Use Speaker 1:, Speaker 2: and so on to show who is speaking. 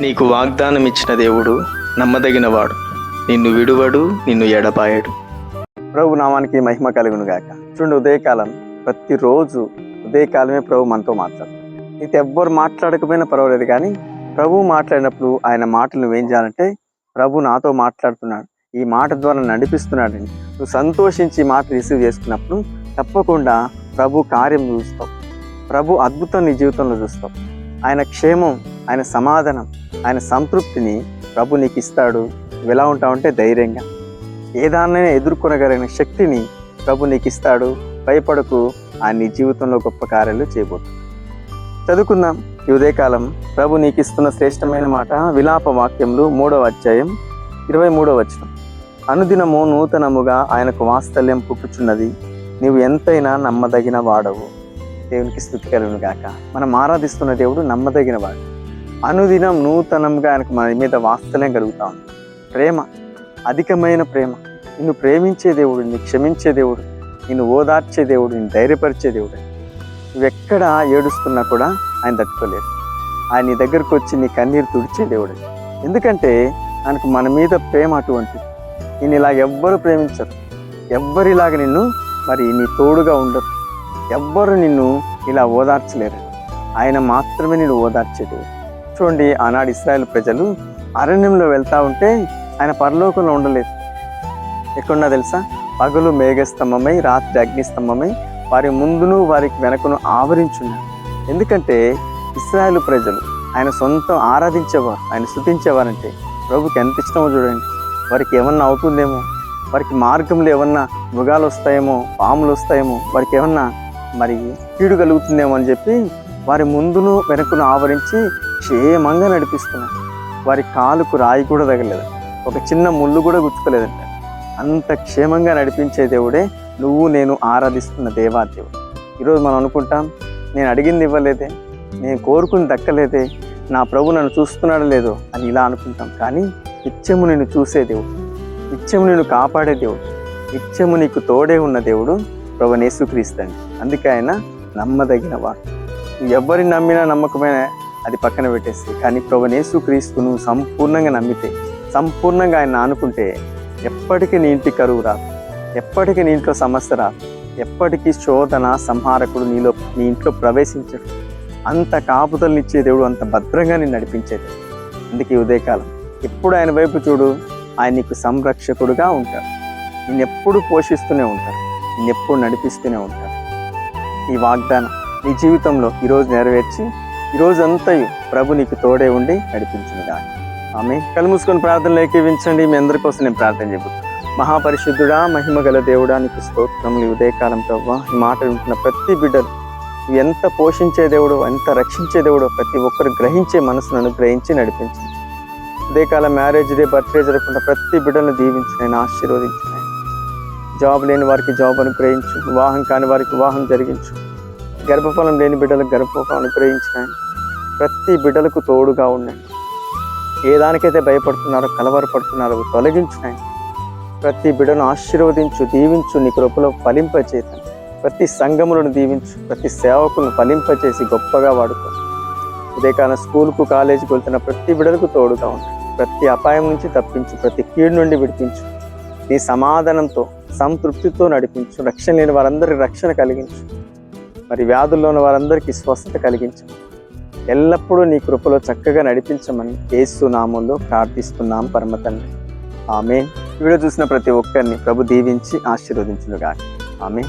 Speaker 1: నీకు వాగ్దానం ఇచ్చిన దేవుడు నమ్మదగినవాడు. నిన్ను విడువడు నిన్ను ఎడపాయడు
Speaker 2: ప్రభు నామానికి మహిమ కలుగును గాక. చూడండి ఉదయకాలం. ప్రతిరోజు ఉదయకాలమే ప్రభు మనతో మాట్లాడు ఇది ఎవ్వరు మాట్లాడకపోయినా పర్వాలేదు కానీ ప్రభు మాట్లాడినప్పుడు ఆయన మాటలు నువ్వేం చేయాలంటే ప్రభు నాతో మాట్లాడుతున్నాడు. ఈ మాట ద్వారా నడిపిస్తున్నాడని నువ్వు సంతోషించి మాట రిసీవ్ చేసుకున్నప్పుడు తప్పకుండా ప్రభు కార్యం చూస్తావు. ప్రభు అద్భుతం నీ జీవితంలో చూస్తావు. ఆయన క్షేమం ఆయన సమాధానం ఆయన సంతృప్తిని ప్రభు నీకు ఇస్తాడు నువ్వు ఎలా ఉంటావంటే ధైర్యంగా. ఏ దాన్నైనా ఎదుర్కొనగలిగిన శక్తిని ప్రభు నీకు ఇస్తాడు భయపడకు. ఆ నీ జీవితంలో గొప్ప కార్యాలు చేయబోతుంది. చదువుకుందాం. ఈ ఉదయకాలం ప్రభు నీకు ఇస్తున్న శ్రేష్టమైన మాట విలాప వాక్యములు మూడవ అధ్యాయం ఇరవై మూడవ వచనం. అనుదినము నూతనముగా ఆయనకు వాత్సల్యం పుట్టుచున్నది. నీవు ఎంతైనా నమ్మదగిన వాడవు. దేవునికి స్థుతి కలుగును గాక మనం ఆరాధిస్తున్న దేవుడు నమ్మదగిన వాడు. అనుదినం నూతనంగా ఆయనకు మన మీద వాత్సల్యం కలుగుతా ఉంది. ప్రేమ అధికమైన ప్రేమ. నిన్ను ప్రేమించే దేవుడు నిన్ను క్షమించే దేవుడు నిన్ను ఓదార్చే దేవుడు నిన్ను ధైర్యపరిచే దేవుడు. నువ్వెక్కడ ఏడుస్తున్నా కూడా ఆయన తట్టుకోలేదు ఆయన నీ దగ్గరకు వచ్చి నీ కన్నీరు తుడిచే దేవుడు. ఎందుకంటే ఆయనకు మన మీద ప్రేమ అటువంటిది నేను ఇలా ఎవ్వరు ప్రేమించరు. ఎవ్వరిలాగా నిన్ను మరి నీ తోడుగా ఉండరు. ఎవ్వరు నిన్ను ఇలా ఓదార్చలేరు. ఆయన మాత్రమే నేను ఓదార్చే దేవుడు. చూడండి ఆనాడు ఇస్రాయల్ ప్రజలు అరణ్యంలో వెళ్తా ఉంటే ఆయన పరలోకంలో ఉండలేదు. ఎక్కడున్నా తెలుసా? పగలు మేఘస్తంభమై రాత్రి అగ్నిస్తంభమై వారి ముందును వారికి వెనకను ఆవరించున్నారు ఎందుకంటే ఇస్రాయేల్ ప్రజలు ఆయన సొంతం ఆరాధించేవారు ఆయన స్థుతించేవారంటే ప్రభుకి ఎంత ఇష్టమో చూడండి. వారికి ఏమన్నా అవుతుందేమో? వారికి మార్గంలో ఏమన్నా మృగాలు వస్తాయేమో? పాములు వస్తాయేమో? వారికి ఏమన్నా మరి కీడు కలుగుతుందేమో అని చెప్పి వారి ముందును వెనకను ఆవరించి క్షేమంగా నడిపిస్తున్నాడు వారి కాలుకు రాయి కూడా తగలేదు. ఒక చిన్న ముళ్ళు కూడా గుచ్చుకోలేదంట. అంత క్షేమంగా నడిపించే దేవుడే నువ్వు నేను ఆరాధిస్తున్న దేవా దేవుడు ఈరోజు మనం అనుకుంటాం నేను అడిగింది ఇవ్వలేదే నేను కోరుకుని దక్కలేదే నా ప్రభు నన్ను చూస్తున్నాడో లేదో అని ఇలా అనుకుంటాం. కానీ నిత్యము నిన్ను చూసే దేవుడు నిత్యము నిన్ను కాపాడే దేవుడు నిత్యము నీకు తోడే ఉన్న దేవుడు ప్రభు నేసుక్రీస్తండి అందుకే ఆయన నమ్మదగిన వాడు ఎవరిని నమ్మినా నమ్మకమే అది పక్కన పెట్టేసి కానీ ప్రభు నేసుక్రీస్తు నువ్వు సంపూర్ణంగా నమ్మితే సంపూర్ణంగా ఆయన అనుకుంటే ఎప్పటికీ నీ ఇంటి కరువు రాదు. ఎప్పటికీ నీ ఇంట్లో సమస్య రాదు. ఎప్పటికీ శోధన సంహారకుడు నీలో నీ ఇంట్లో ప్రవేశించడు. అంత కాపుదలనిచ్చే దేవుడు అంత భద్రంగా నేను నడిపించేది. అందుకే ఉదయకాలం ఎప్పుడు ఆయన వైపు చూడు ఆయన నీకు సంరక్షకుడుగా ఉంటాడు. నిన్నెప్పుడు పోషిస్తూనే ఉంటాడు. నిన్నెప్పుడు నడిపిస్తూనే ఉంటాడు. ఈ వాగ్దానం నీ జీవితంలో ఈరోజు నెరవేర్చి ఈరోజంతా ప్రభు నీకు తోడే ఉండి నడిపించునుగా ఆమె కళ్ళు మూసుకొని ప్రార్థనలు ఏకీవించండి. మీ అందరి కోసం నేను ప్రార్థన చెబుతాను మహాపరిశుద్ధుడా మహిమ గల దేవుడా నీకు స్తోత్రములు. ఉదయకాలం ప్రవ్వా ఈ మాట వింటున్న ప్రతి బిడ్డలు ఎంత పోషించే దేవుడో ఎంత రక్షించే దేవుడో ప్రతి ఒక్కరు గ్రహించే మనసును అనుగ్రహించి నడిపించండి ఉదయకాల మ్యారేజ్ డే బర్త్డే జరగకుండా ప్రతి బిడ్డలను దీవించు నేను ఆశీర్వదించు. జాబ్ లేని వారికి జాబ్ అనుగ్రహించు. వివాహం కాని వారికి వివాహం జరిగించు. గర్భఫలం లేని బిడ్డలకు గర్భఫలం అనుగ్రహించు ప్రతి బిడ్డలకు తోడుగా ఉండండి. ఏ దానికైతే భయపడుతున్నారో కలవరపడుతున్నారో అవి ప్రతి బిడ్డను ఆశీర్వదించు దీవించు నీ కృపలో ఫలింపచేత ప్రతి సంఘములను దీవించు ప్రతి సేవకులను ఫలింపచేసి గొప్పగా వాడుకో. ఉదయకాలం స్కూల్కు కాలేజీకి వెళ్తున్న ప్రతి బిడ్డలకు తోడుగా ఉండండి ప్రతి అపాయం నుంచి తప్పించు ప్రతి కీడు నుండి విడిపించు. నీ సమాధానంతో సంతృప్తితో నడిపించు. రక్షణ లేని వారందరి రక్షణ కలిగించు. మరి వ్యాధుల్లో ఉన్న వారందరికీ స్వస్థత కలిగించమని. ఎల్లప్పుడూ నీ కృపలో చక్కగా నడిపించమని యేసు నామంలో ప్రార్థిస్తున్నాం పరమ తండ్రి. ఆమె వీడియో చూసిన ప్రతి ఒక్కరిని ప్రభు దీవించి ఆశీర్వదించులుగా ఆమె